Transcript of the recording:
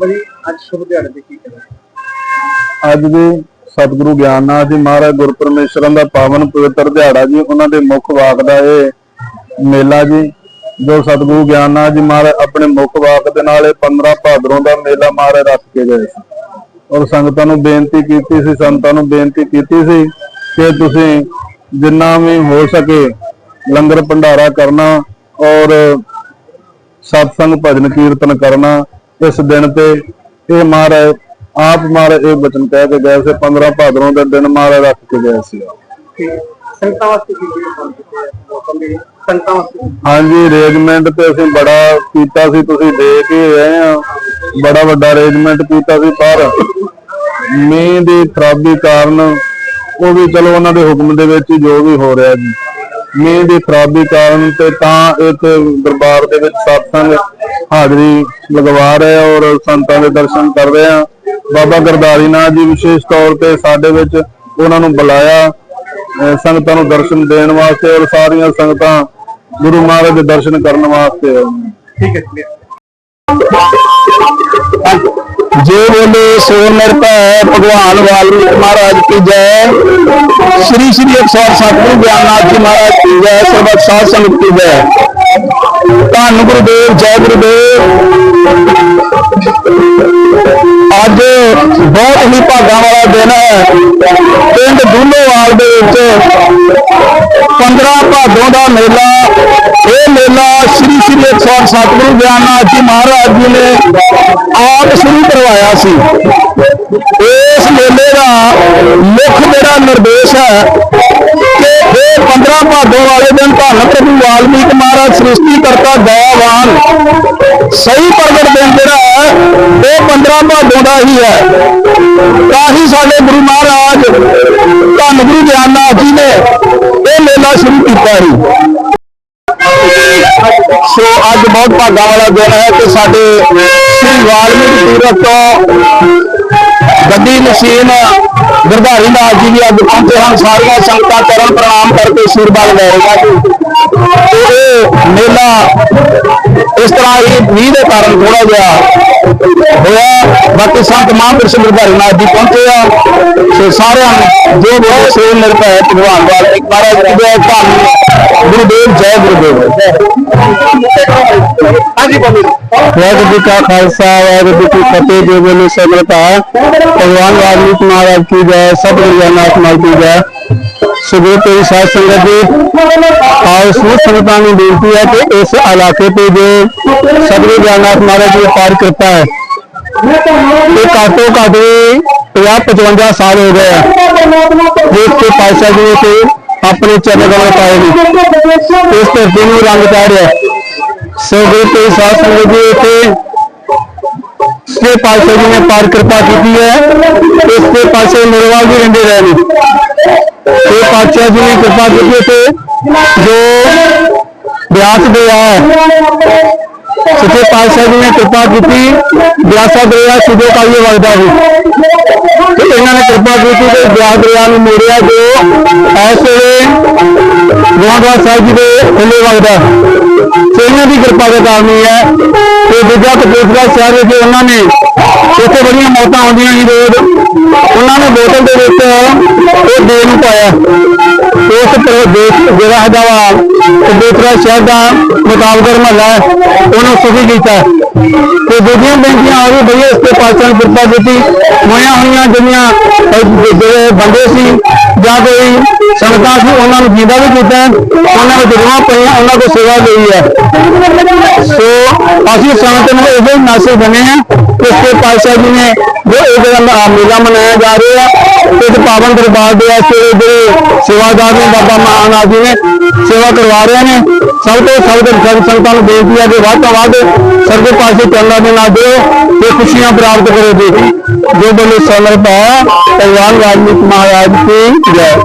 ਦਿਹਾੜੇ ਤੇ ਕੀ ਕਹਿਣਾ? ਅੱਜ ਦੇ ਸਤਿਗੁਰੂ ਗਿਆਨਨਾਥ ਜੀ ਮਹਾਰਾਜ ਗੁਰਪਰਮੇਸ਼ਰਨ ਦਾ ਪਾਵਨ ਪਵਿੱਤਰ ਦਿਹਾੜਾ ਜੀ, ਉਹਨਾਂ ਦੇ ਮੁੱਖ ਵਾਕ ਦਾ ਇਹ ਮੇਲਾ ਜੀ, ਜੋ ਸਤਿਗੁਰੂ ਗਿਆਨਨਾਥ ਜੀ ਮਹਾਰਾਜ ਆਪਣੇ ਮੁੱਖ ਵਾਕ ਦੇ ਨਾਲ ਇਹ 15 ਭਾਦਰੋਂ ਦਾ ਮੇਲਾ ਮਹਾਰਾਜ ਰੱਖ ਕੇ ਗਏ ਸੀ। ਔਰ ਸੰਗਤਾਂ ਨੂੰ ਬੇਨਤੀ ਕੀਤੀ ਸੀ, ਸੰਤਾਂ ਨੂੰ ਬੇਨਤੀ ਕੀਤੀ ਸੀ ਕਿ ਤੁਸੀਂ ਜਿੰਨਾ ਵੀ ਹੋ ਸਕੇ ਲੰਗਰ ਭੰਡਾਰਾ ਕਰਨਾ ਔਰ ਸਤਸੰਗ ਭਜਨ ਕੀਰਤਨ ਕਰਨਾ ਇਸ ਦਿਨ ਤੇ ਇਹ ਮਹਾਰਾਜ ਆਪ ਮਹਾਰਾਜ ਇਹ ਬਚਨ ਕਹਿ ਕੇ ਗਏ ਸੀ 15 ਭਾਦਰੋਂ ਦੇ ਦਿਨ ਮਹਾਰਾਜ ਰੱਖ ਕੇ ਗਏ ਸੀ। ਕਿ ਵਾਸਤੇ ਕੀ ਕੀ ਵਾਸਤੇ ਹਾਂਜੀ ਅਰੇਂਜਮੈਂਟ ਤੇ ਅਸੀਂ ਬੜਾ ਕੀਤਾ ਸੀ ਤੁਸੀਂ ਦੇਖ ਹੀ ਰਹੇ ਆ। ਬੜਾ ਵੱਡਾ ਅਰੇਂਜਮੈਂਟ ਕੀਤਾ ਸੀ ਪਰ ਮੀਂਹ ਦੀ ਖਰਾਬੀ ਕਾਰਨ ਉਹ ਵੀ ਚਲੋ ਉਹਨਾਂ ਦੇ ਹੁਕਮ ਦੇ ਵਿੱਚ ਜੋ ਵੀ ਹੋ ਰਿਹਾ ਜੀ। ਮੀਂਹ ਦੀ ਖਰਾਬੀ ਕਾਰਨ ਤੇ ਤਾਂ ਇੱਥੇ ਦਰਬਾਰ ਦੇ ਵਿੱਚ ਸਤਸੰਗ ਹਾਜ਼ਰੀ ਲਗਵਾ ਰਹੇ ਆ ਔਰ ਸੰਤਾਂ ਦੇ ਦਰਸ਼ਨ ਕਰ ਰਹੇ ਆ ਬਾਬਾ ਗਰਦਾਰੀ ਨਾਥ ਜੀ ਵਿਸ਼ੇਸ਼ ਤੌਰ ਤੇ ਸਾਡੇ ਵਿੱਚ ਉਹਨਾਂ ਨੂੰ ਬੁਲਾਇਆ ਸੰਗਤਾਂ ਨੂੰ ਦਰਸ਼ਨ ਦੇਣ ਵਾਸਤੇ ਔਰ ਸਾਰੀਆਂ ਸੰਗਤਾਂ ਗੁਰੂ ਮਹਾਰਾਜ ਦੇ ਦਰਸ਼ਨ ਕਰਨ ਵਾਸਤੇ ਠੀਕ ਹੈ। ਜੀ ਜੇ ਬੋਲੇ ਸੋ ਨਿਰਭੈ ਭਗਵਾਨ ਵਾਲਮੀਕ ਮਹਾਰਾਜ ਕੀ ਜੈ। ਸ੍ਰੀ ਸ੍ਰੀ ਅਕਸਰ ਸਤਿਗੁਰੂ ਗਿਆਨਨਾਥ ਜੀ ਮਹਾਰਾਜ ਕੀ ਜੈ, ਸਰਬਤ ਸਾਧ ਸੰਗਤ ਕੀ ਜੈ। ਧੰਨ ਗੁਰਦੇਵ, ਜੈ ਗੁਰਦੇਵ। ਅੱਜ ਬਹੁਤ ਹੀ ਭਾਗਾਂ ਵਾਲਾ ਦਿਨ ਹੈ। ਪਿੰਡ ਦੂਲੋਵਾਲ ਦੇ ਵਿੱਚ 15 ਭਾਦੋਂ ਦਾ ਮੇਲਾ, ਇਹ ਮੇਲਾ ਸ੍ਰੀ ਸ੍ਰੀ ਅਕਸਰ ਸਤਿਗੁਰੂ ਗਿਆਨਨਾਥ ਜੀ ਮਹਾਰਾਜ ਜੀ ਨੇ ਆਪ ਸ਼ੁਰੂ ਕਰਵਾਇਆ ਸੀ। ਇਸ ਮੇਲੇ ਦਾ ਮੁੱਖ ਜਿਹੜਾ ਨਿਰਦੇਸ਼ ਹੈ ਕਿ ਇਹ 15 ਭਾਦੋਂ ਵਾਲੇ ਦਿਨ ਧੰਨ ਪ੍ਰਭੂ ਵਾਲਮੀਕ ਮਹਾਰਾਜ ਸ੍ਰਿਸ਼ਟੀ ਕਰਤਾ ਦਇਆਵਾਨ। ਸਹੀ ਪ੍ਰਗਟ ਦਿਨ ਜਿਹੜਾ ਹੈ, ਉਹ 15 ਭਾਦੋਂ ਦਾ ਹੀ ਹੈ। ਤਾਂ ਹੀ ਸਾਡੇ ਗੁਰੂ ਮਹਾਰਾਜ ਧੰਨ ਗੁਰੂ ਗਿਆਨਨਾਥ ਜੀ ਨੇ ਇਹ ਮੇਲਾ ਸ਼ੁਰੂ ਕੀਤਾ ਸੀ। ਸੋ ਅੱਜ ਬਹੁਤ ਭਾਗਾ ਵਾਲਾ ਦਿਨ ਹੈ ਕਿ ਸਾਡੇ ਸ੍ਰੀ ਵਾਲਮੀਕ ਤੀਰਥ ਤੋਂ ਗੱਦੀ ਨਸੀਨ ਗੁਰਧਾਰੀ ਨਾਥ ਜੀ ਵੀ ਅੱਜ ਪਹੁੰਚੇ ਹਨ। ਸਾਰੀਆਂ ਸੰਗਤਾਂ ਚਰਨ ਪ੍ਰਣਾਮ ਕਰਕੇ ਅਸ਼ੀਰਵਾਦ ਲੈਣਗਾ ਜੀ तो मेला इस तरह ही मीह के कारण थोड़ा जहा होया बाकी संत महापुरुष निर्धारित ना जी पहुँचे तो सारे जो बहुत सेव निर्भय भगवान द्वारा गुरुदेव जय गुरुदेव। हाँ वाहगुरू का खालसा वागुरू की फतेह जो बोले सभ्यता भगवान वाहगुरु महाराज की जय सब गुरु नाथ मल की जय। ਸੋ ਗੁਰੂ ਤੇਰੀ ਸੰਗਤ ਜੀ ਆਓ ਸੋ ਸੰਗਤਾਂ ਨੂੰ ਬੇਨਤੀ ਹੈ ਕਿ ਇਸ ਇਲਾਕੇ ਤੇ ਜੋ ਸਤਿਗੁਰੂ ਗਿਆਨਨਾਥ ਮਹਾਰਾਜ ਦੀ ਅਪਾਰ ਕਿਰਪਾ ਹੈ, ਇਹ ਕਾਟੋ ਕਾਟੇ 50 55 ਸਾਲ ਹੋ ਗਏ ਦੇਖ ਕੇ ਪਾਸ਼ਾ ਜੀ ਤੇ ਆਪਣੇ ਚਰਨ ਗਵਾਂ ਪਾਏ ਨੇ। ਇਸ ਤੇ ਦਿਨ ਰੰਗ ਚਾੜਿਆ ਸੋ ਗੁਰੂ ਤੇਰੀ ਸਾਧ ਸੰਗਤ ਜੀ ਤੇ ਸ੍ਰੀ ਪਾਤਸ਼ਾਹ ਜੀ ਨੇ ਪਾਰ ਕਿਰਪਾ ਕੀਤੀ ਹੈ ਇਸ ਤੇ ਪਾਸੇ ਨਿਰਵਾਲ ਵੀ ਰਹਿੰਦੇ ਰਹੇ ਨੇ। ਇਹ ਪਾਤਸ਼ਾਹ ਜੀ ਨੇ ਕਿਰਪਾ ਕੀਤੀ ਤੇ ਜੋ ਬਿਆਸ ਦਰਿਆ ਹੈ ਸੱਚੇ ਪਾਤਸ਼ਾਹ ਜੀ ਨੇ ਕਿਰਪਾ ਕੀਤੀ, ਬਿਆਸਾ ਦਰਿਆ ਸਿੱਧੇ ਕਾਲੀਏ ਵਗਦਾ ਸੀ। ਤੇ ਇਹਨਾਂ ਨੇ ਕਿਰਪਾ ਕੀਤੀ ਤੇ ਬਿਆਸ ਦਰਿਆ ਨੂੰ ਮੋੜਿਆ, ਜੋ ਐਸ ਵੇਲੇ ਗੋਂਦਵਾਲ ਸਾਹਿਬ ਜੀ ਦੇ ਥੱਲੇ ਵਗਦਾ ਤੇ ਇਹਨਾਂ ਦੀ ਕਿਰਪਾ ਦੇ ਕਾਰਨ ਹੀ ਹੈ ਤੇ ਦੂਜਾ ਕਪੂਰਥਲਾ ਸ਼ਹਿਰ ਵਿੱਚ ਉਹਨਾਂ ਨੇ ਇੱਥੇ ਬੜੀਆਂ ਮੌਤਾਂ ਆਉਂਦੀਆਂ ਸੀ ਰੋਜ਼। ਉਹਨਾਂ ਨੇ ਬੋਤਲ ਦੇ ਵਿੱਚ ਉਹ ਦੇਣ ਨੂੰ ਪਾਇਆ। ਉਸ ਪ੍ਰਦੇਸ਼ ਜਿਹੜਾ ਹੈਗਾ ਵਾ ਕਪੂਰਥਲਾ ਸ਼ਹਿਰ ਦਾ ਮੁਕਾਬਲਰ ਮਹੱਲਾ ਹੈ, ਉਹਨੂੰ ਸੁਖੀ ਕੀਤਾ ਤੇ ਦੂਜੀਆਂ ਬੇਨਤੀਆਂ ਆ ਵੀ ਬਈ ਇਸ ਤੇ ਪਾਚਨ ਕਿਰਪਾ ਕੀਤੀ। ਹੋਈਆਂ ਹੋਈਆਂ ਜਿਹੜੀਆਂ ਜਿਹੜੇ ਬੰਦੇ ਸੀ ਜਾਂ ਕੋਈ ਸੰਗਤਾਂ ਸੀ ਉਹਨਾਂ ਨੂੰ ਜਿੰਦਾ ਵੀ ਕੀਤਾ ਉਹਨਾਂ ਨੂੰ ਜਰੂਰ ਪਈਆਂ ਉਹਨਾਂ ਕੋਲ ਸੇਵਾ ਲਈ ਹੈ। ਸੋ ਅਸੀਂ ਸੰਗਤ ਨੂੰ ਇਹੋ ਮੈਸੇਜ ਦਿੰਦੇ ਹਾਂ ਕਿ ਇਸ ਪਾਤਸ਼ਾਹ ਜੀ ਨੇ ਜੋ ਇਹ ਜਿਹੜਾ ਮੇਲਾ ਮਨਾਇਆ ਜਾ ਰਿਹਾ ਹੈ ਇਸ ਪਾਵਨ ਦਰਬਾਰ ਦੇ ਵਾਸਤੇ ਜਿਹੜੇ ਸੇਵਾਦਾਰ ਨੇ ਬਾਬਾ ਮਹਾਨ ਜੀ ਨੇ ਸੇਵਾ ਕਰਵਾ ਰਹੇ ਨੇ। ਸਭ ਤੋਂ ਸਭ ਤੋਂ ਸੰਗ- ਸੰਗਤਾਂ ਨੂੰ ਬੇਨਤੀ ਹੈ ਕਿ ਵੱਧ ਤੋਂ ਵੱਧ ਸਰਦੇ ਪਾਸੇ ਚੱਲਣਾ ਦੇ ਨਾਲ ਦਿਓ ਤੇ ਖੁਸ਼ੀਆਂ ਪ੍ਰਾਪਤ ਕਰੋ ਜੀ। ਜੋ ਬੋਲੇ ਸੋਨਰ ਪਾ ਭਗਵਾਨ ਵਾਲਮੀਕ ਮਹਾਰਾਜ ਕੀ ਜੈ।